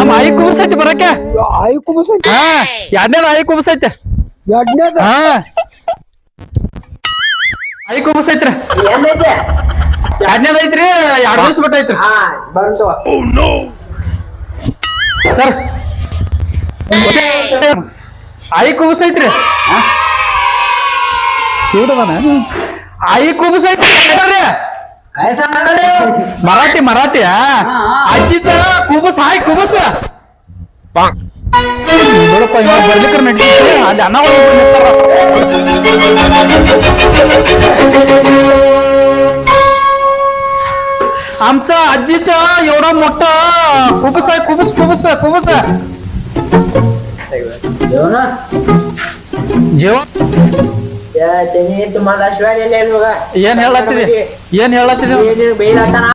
ನಮ್ಮ ಆಯಿ ಕುಬಸೈತಿ ಬರಕ್ಕೆ? ಆಯಿ ಕುಬಸೈತಿ ಹಾ ಎರಡನೇದ ಆಯಿ ಕುಬಸೈತೆ ಎರಡನೇದ? ಹಾ. ಆಯಿ ಕುಬಸೈತ್ರ ಎರಡನೇದ ಐತ್ರಿ ಎರಡು ದಿವಸ ಬಿಟ್ಟೈತ್ರಿ ಸರ್. ಆಯಿ ಕುಬಸೈತ್ರಿ ಆಯಿ ಕುಬಸೈತ್ರಿ ಹೇಳ್ರಿ. ಕೈಸ ಮಗನೇ ಮರಾಠಿ ಮರಾಠಿ ಅಜ್ಜಿಚ ಕುಬಸ್ ಹಾಯ್ ಕುಬಸ್ ನೋಡಪ್ಪ ಇವ ಬರ್ಲಿಕ್ಕೆ ನಡೀತಿ ಅಲ್ಲಿ ಅನ್ನ ಒಳಗೆ ನಿಂತಾರ. आमचा आजीचा एवढा मोठा कुबस आहे कुबस कुबस कुबस जेवण जेवण ಏನ್ ಹೇಳತ್ತಿದ್ದೀನಿ ಏನ್ ಹೇಳತ್ತಿದೆ ಬೇಯಿಲಾಟ